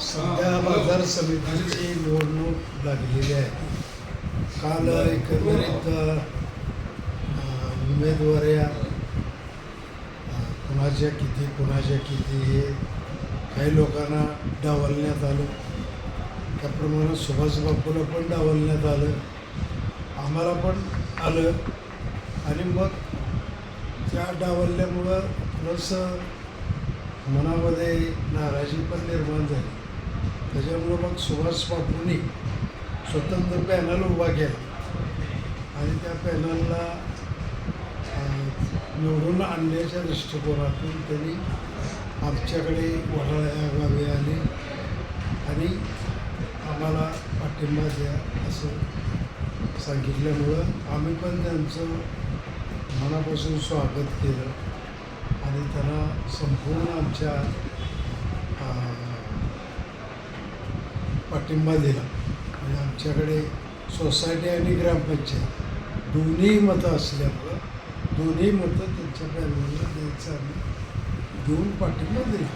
सध्या बाजार समितीची निवडणूक लागलेली आहे. काल एकंदरीत उमेदवाऱ्या कुणाच्या किती कुणाच्या किती हे काही लोकांना डावलण्यात आलं. त्याप्रमाणे सुभाष बापूला पण डावलण्यात आलं. आम्हाला पण आलं. आणि मग त्या डावलल्यामुळं थोडंसं मनामध्ये नाराजी पण निर्माण झाली. त्याच्यामुळं मग सुभाष बापूंनी स्वतंत्र पॅनल उभा केला. आणि त्या पॅनलला निवडून आणण्याच्या दृष्टिकोनातून त्यांनी आमच्याकडे वडाळ्या गावी आले आणि आम्हाला पाठिंबा द्या असं सांगितल्यामुळं आम्ही पण त्यांचं मनापासून स्वागत केलं आणि त्यांना संपूर्ण आमच्या पाठिंबा दिला. आणि आमच्याकडे सोसायटी आणि ग्रामपंचायत दोन्ही मतं असल्यामुळं दोन्ही मतं त्यांच्या पॅनलला द्यायचं आम्ही. देऊन पाठिंबा दिला.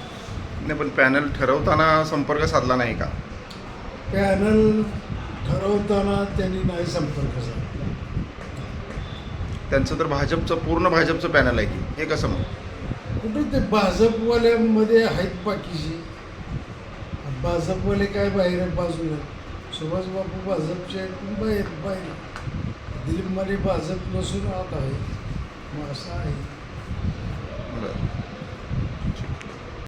नाही पण पॅनल ठरवताना संपर्क साधला नाही का? पॅनल ठरवताना त्यांनी नाही संपर्क साधला. त्यांचं तर भाजपचं पूर्ण भाजपचं पॅनल आहे की? हे कसं मग? कुठं ते भाजपवाल्यांमध्ये आहेत बाकीची भाजपवाले काय बाहेर बाजूला? सुभाष बापू भाजपचे आहेत बाहेर. बाहेर दिलीप माने भाजप नसून आत आहे. मग असं आहे.